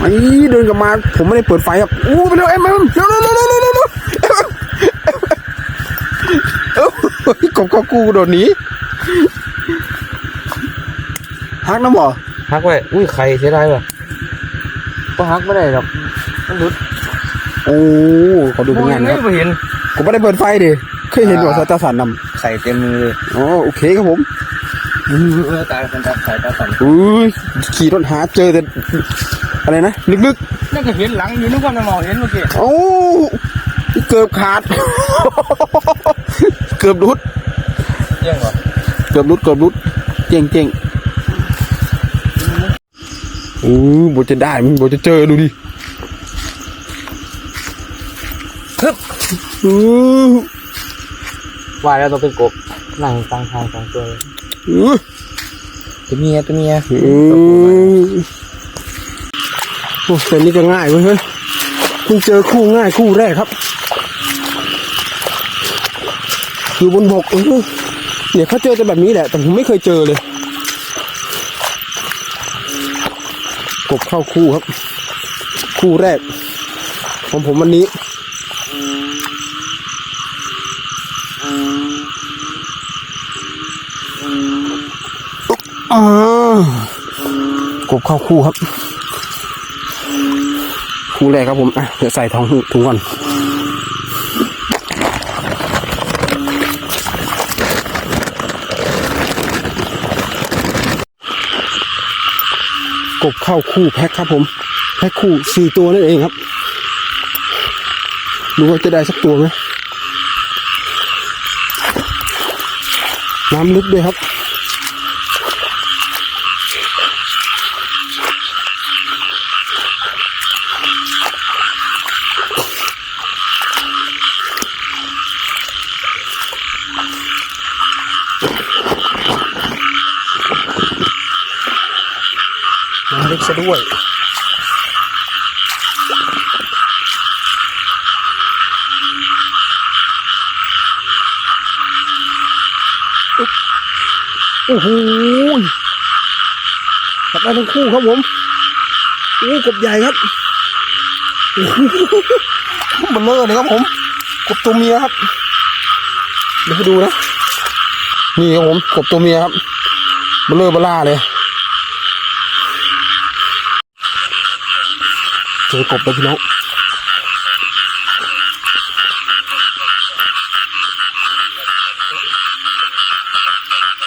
ไอ้เดินกลับมา ผมไม่ได้เปิดไฟครับอู้ไปเร็วเอ็มเอ็มเร็วเร็วเร็วเร็วเร็วกบก็กูโดดหนีฮักน้ำบ่ฮักไว้อุ้ยไข่เสียดายว่ะก็ฮักไม่ได้หรอกมันหลุดโอ้ขอดูผลงานครับไม่เห็นผมไม่ได้เปิดไฟดิเคยเห็นว่าสตาสันนำไข่เต็มมือเลยอ๋อโอเคครับผมตาเป็นตาไข่ตาสันอุ้ยขี่รถหาเจอแต่ อะไรนะลึกนั่นก็เห็นหลังอยู่นึกว่าจะมองเห็นเมื่อกี้ๆโอ้เกือบขาด เกือบรุด เยี่ยงเหรอเกือบรุดเกือบรุดเจ๋งเจ๋งโอ้บจะได้มึงบจะเจอดูดิฮึบอู้ว่าแล้วต้องเป็นกบนั่งตั้งทางสองตัวเลยอู้ตัวเมียตัวเมีย อู้ โอ้แต่นี่ก็ง่ายเว้ยเฮ้ยเพิ่งเจอคู่ง่ายคู่แรกครับ อยู่บนบกเนี่ยเขาเจอแต่แบบนี้แหละ แต่ผมไม่เคยเจอเลย กบเข้าคู่ครับ คู่แรก ของผมวันนี้อ่ากบเข้าคู่ครับ คู่แรกครับผมอะเดี๋ยวใส่ท้องถุงก่อนกบเข้าคู่แพ็คครับผม แพ็คคู่สี่ตัวนั่นเองครับดูว่าจะได้สักตัวไหมน้ำลึกด้วยครับ ลึกซะด้วย โอ้โหจับได้ทั้งคู่ครับผมโอ้กบใหญ่ครับโอ้มันเลอะเลยครับผมกบตัวเมียครับเดี๋ยวให้ดูนะ นี่ครับผมกบตัวเมียครับมันเลอะเบล่าเลย เจอกบแล้วพี่น้อง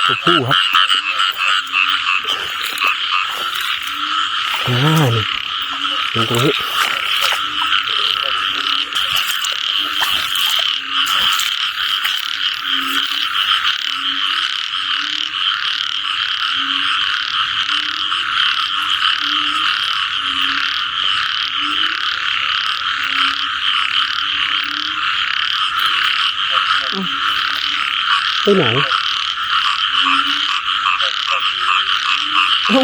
ตัวผู้ครับอ่านี่ตรงนี้ ไหนเอ้า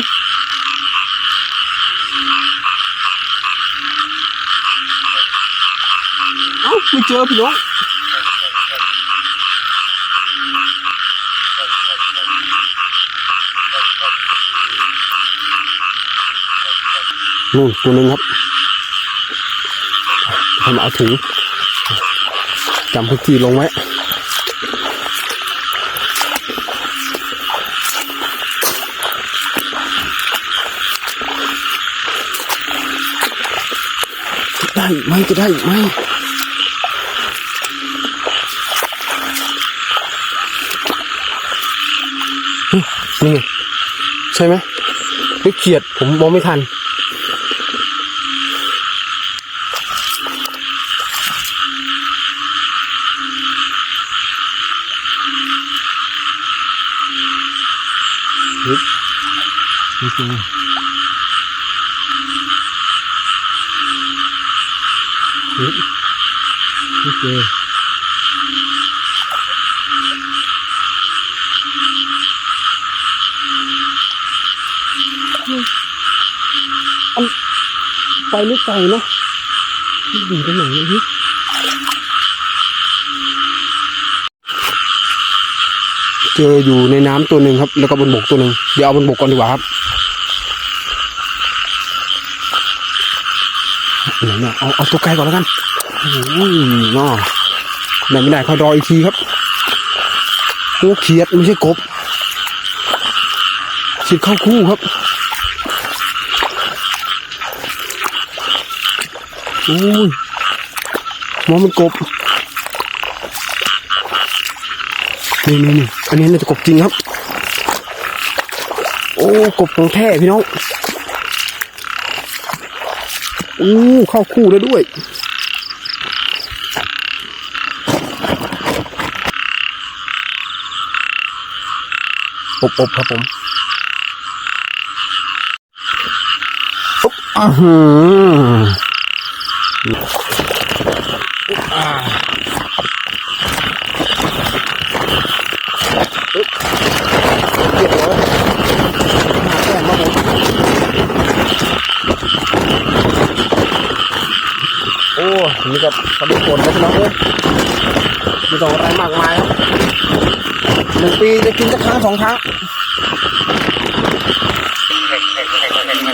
เอ้าไม่เจอพี่น้องนู่นตัวหนึ่งครับทำเอาถุงจำพื้นที่ลงไว้ ได้ไหมจะได้ไหมนี่ไงใช่ไหมหรือเขียดผมมองไม่ทันฮึบ ไม่เจอฮึบไม่เจออันไปไม่ไกลเนาะมันอยู่ตรงไหนเนี่ยฮึเจออยู่ในน้ำตัวหนึ่งครับ แล้วก็บนบกตัวหนึ่งเดี๋ยวเอาบนบกก่อนดีกว่าครับ ไหน เนี่ยเอาเอาตัวไกลก่อนแล้วกันอ้ยเนาะได้ไม่ได้เขารออีกทีครับโอ้เขียดไม่ใช่กบเขียดเข้าคู่ครับโอ้ยมองมันกบนี่นี่นี่อันนี้น่าจะกบจริงครับ โอ้กบของแท้พี่น้อง อู้เข้าคู่แล้วด้วย อบอบครับผมอบอ่าหืออ่าอึ๊บเรียบร้อยหาแต้มครับผม โอ้ นี่ก็ทำเป็นฝนแล้วพี่น้องเอ้ยมีต้องอะไรมากมายครับหนึ่งปีจะกินสักครั้งสองครั้ง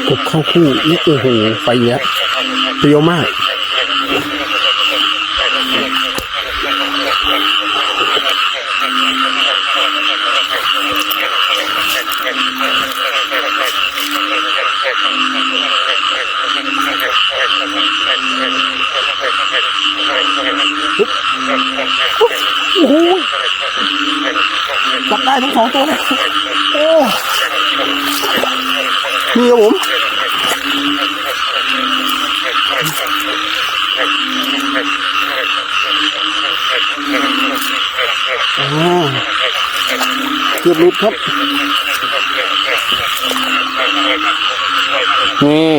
กบข้าวคู่นี่โอ้โหไฟเนี้ยเปรี้ยวมาก ได้ทั้งสองตัวเลยโอ้นี่ครับผมอ่าเกือบหลุดครับนี่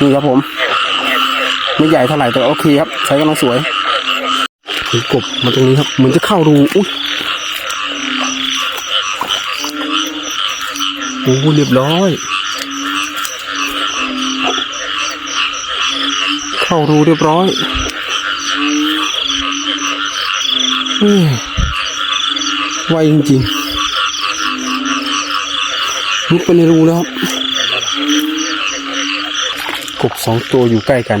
นี่ครับผม ไม่ใหญ่เท่าไหร่แต่โอเคครับ ใช้กำลังสวยถึงกบมาตรงนี้ครับ เหมือนจะเข้ารูอุ้ยโอ้เรียบร้อย เข้ารูเรียบร้อยอืมไวจริงๆลุกไปในรูแล้วครับกบสองตัวอยู่ใกล้กัน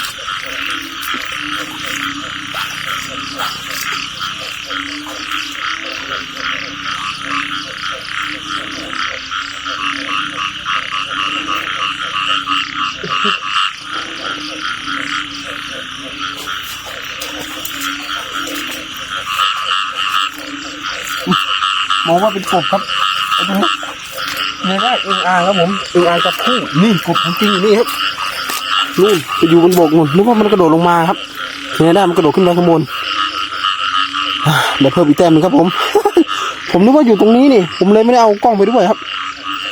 มองว่าเป็นกบครับไอ้ตรงนี้เนี่ได้อึงอ่างครับผมอึงอ่างจับคู่นี่กบของจริงนี่ครับนู่นไปอยู่บนบกนู่นนึกว่ามันกระโดดลงมาครับเนี่ยได้มันกระโดดขึ้นไปข้างบนเดี๋ยวเพิ่มอีกแต้มหนึงครับผม ผมนึกว่าอยู่ตรงนี้นี่ผมเลยไม่ได้เอากล้องไปด้วยครับ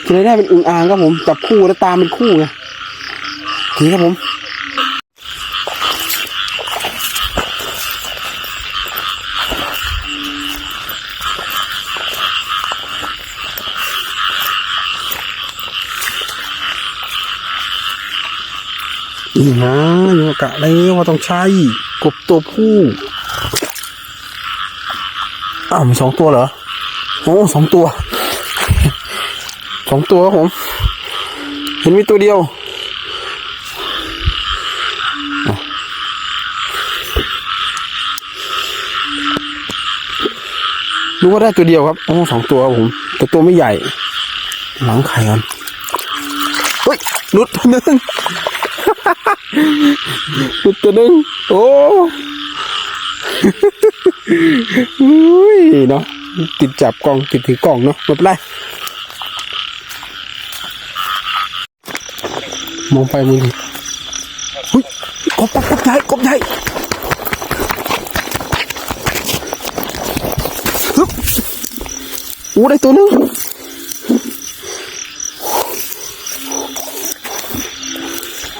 ทีนี้ได้เป็นอึงอ่างครับผมจับคู่แล้วตามเป็นคู่ไงโอเคครับผม นี่นะโยกะแล้วว่าต้องใช้ กบตัวผู้อ้าวมีสองตัวเหรอโอ้สองตัวสองตัวครับผม เห็นมีตัวเดียวรู้ว่าได้ตัวเดียวครับโอ้สองตัวครับผม แต่ตัวไม่ใหญ่ หลังไข่กันเฮ้ยหลุดตัวหนึง หลุดตัวหนึงโอ้ยเนาะติดจับกล้องติดถือกล้องเนาะไม่เป็นไรมองไปมือดิหุ้ยกบกบกบใหญ่กบใหญ่ฮึบโอ้ได้ตัวนึง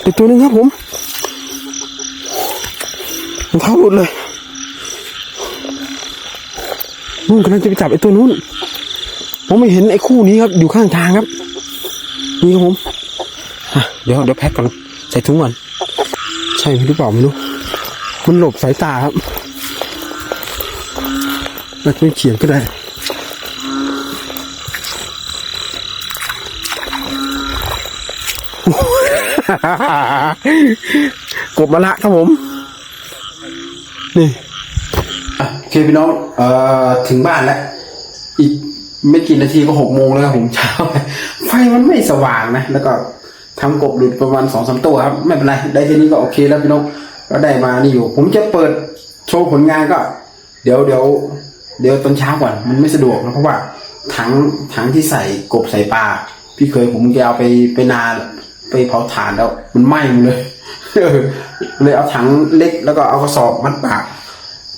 ได้ตัวหนึงครับผมองเท้าหลุดเลยนู่นกำลังจะไปจับไอ้ตัวนู้น ผมไม่เห็นไอ้คู่นี้ครับ อยู่ข้างทางครับ นี่ครับผมเดี๋ยวเดี๋ยวแพ็คก่อนใส่ถุงก่อน ใช่หรือเปล่าไม่รู้ มันหลบสายตาครับน่าจะไม่เขียนก็ได้ กบมาละครับผม นี่โอเคพี่น้องเอ่อถึงบ้านแล้ว อีกไม่กี่นาทีก็หกโมงแล้วครับผมเช้า ไฟมันไม่สว่างนะ แล้วก็ทำกบหลุดประมาณสองสามตัวครับ ไม่เป็นไร ได้ทีนี้ก็โอเคแล้วพี่น้องก็ได้มานี่อยู่ ผมจะเปิดโชว์ผลงานก็ เดี๋ยวเดี๋ยวเดี๋ยวตอนเช้าก่อน มันไม่สะดวกนะเพราะว่าถังถังที่ใส่กบใส่ปลาพี่เคยผมแกเอาไปไปนา ไปเผาถ่านแล้ว มันไหม้มเลยเลยเอาถังเล็กแล้วก็เอากระสอบมัดปาก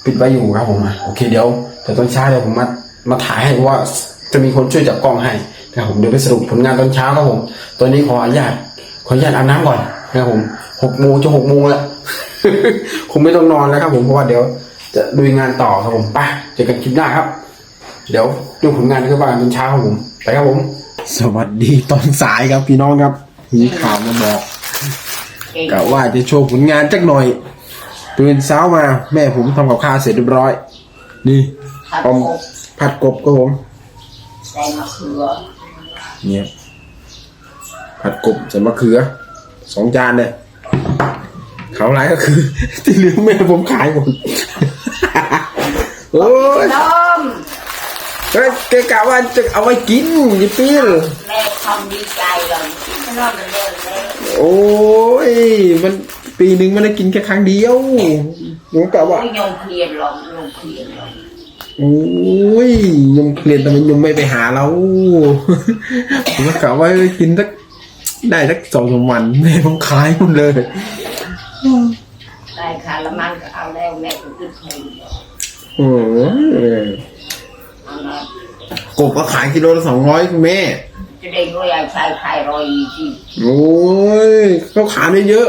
ปิดไว้อยู่ครับผมโอเคเดี๋ยวเดี๋ยวตอนเช้าเดี๋ยวผมมามาถ่ายให้ว่าจะมีคนช่วยจับกล้องให้นะครับผมเดี๋ยวไปสรุปผลงานตอนเช้าครับผมตอนนี้ขออนุญาตขออนุญาตอาบน้ำก่อนนะครับผมหกโมงจะหกโมงแล้วคงไม่ต้องนอนแล้วครับผมเพราะว่าเดี๋ยวจะลุยงานต่อครับผมไปเจอกันคลิปหน้าครับ เดี๋ยวดูผลงานที่บ้านตอนเช้าครับผมไปครับผม สวัสดีตอนสายครับพี่น้องครับ มีข่าวมาบอกกะว่าจะโชว์ผลงานจักหน่อยตื่นเช้ามาแม่ผมทำกับข้าวเสร็จเรียบร้อย นี่ผัดอมกบผัดกบครับผม ใส่มะเขือเนี่ยผัดกบใส่มะเขือสองจานเนี่ยเขาไรก็คือ ที่เหลือแม่ผมขายหมด โอ้ยน้อมเฮ้ยแกกะว่าจะเอาไว้กินยิปปี้แม่ทำดีใจเลย ไม่น้อมมันเลิกแล้วโอ้ย มันปีหนึ่งมันได้กินแค่ครั้งเดียวผมกะว่าโอ้ยยงเพียนหรอกยงเพียนหรอกโอ้ยยมเครียดแต่มันยมไม่ไปหาเรา ผมก็กะว่ากินสักได้สักสองสามวันแม่ผมขายหมดเลย ได้ค่ะละมันก็เอาแล้วแม่ก็ขึ้นเพลงโอ้ยเอาละกบก็ขายกิโลละสองร้อยคุณแม่ จะได้รวยไอ้ชายไข่รอยที่โอ้ยเขาขายไม่เยอะ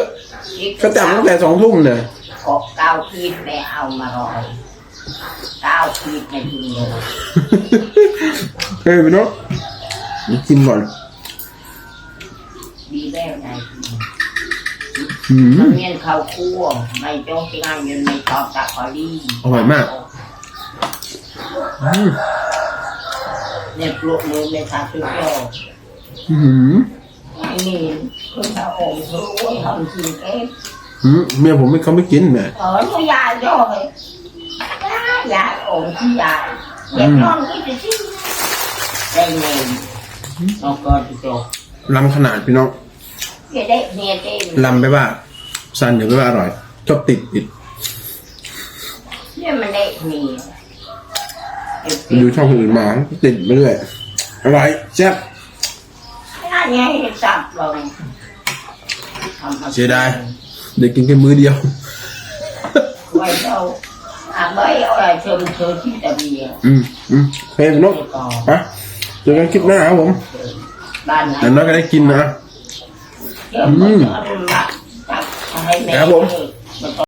ก็จับตั้งแต่สองทุ่มเนี่ยกบเก้าขีดแม่เอามารอยเก้าขีดในทีเดียวเฮ้ยพี่น้องนี่กินก่อนดีแล้วไงอืมมันเมียนข้าวคั่วไม่จ้องที่งานยืนไม่ชอบตะคอรี่อร่อยมากอืม เนี่ยปลุกมือไม่ทาตุกโยอืมไอ้นี่คนเขาโอ้โหทำกินเอ๊ะอืมเมียผมไม่เขาไม่กินแม่เออ nó dài rồi Quá dài ổn chứ dài Đẹp Ừ. non cái gì chứ Đây nè Nó coi thì cho ลำขนาดพี่น้อง Cái đấy nè đây ลำไปว่าซันเดี๋ยวไปว่าอร่อยชอบติดติด Nhưng mà đây nè ดูช่อง คนอื่นมาติดไปเรื่อยอร่อยแซ่บ Nó nghe sập rồi Không, không. เสียดายเด็กกินแค่มื้อเดียว Quay đâu À bấy ở đây sớm sớm chứ tại vì อืมอืมโอเคพี่น้อง Còn ไปเจอกันคลิปหน้าครับผม Ban แต่ này น้อยก็ได้กินนะ Chứ không có cho ăn mặt Chắc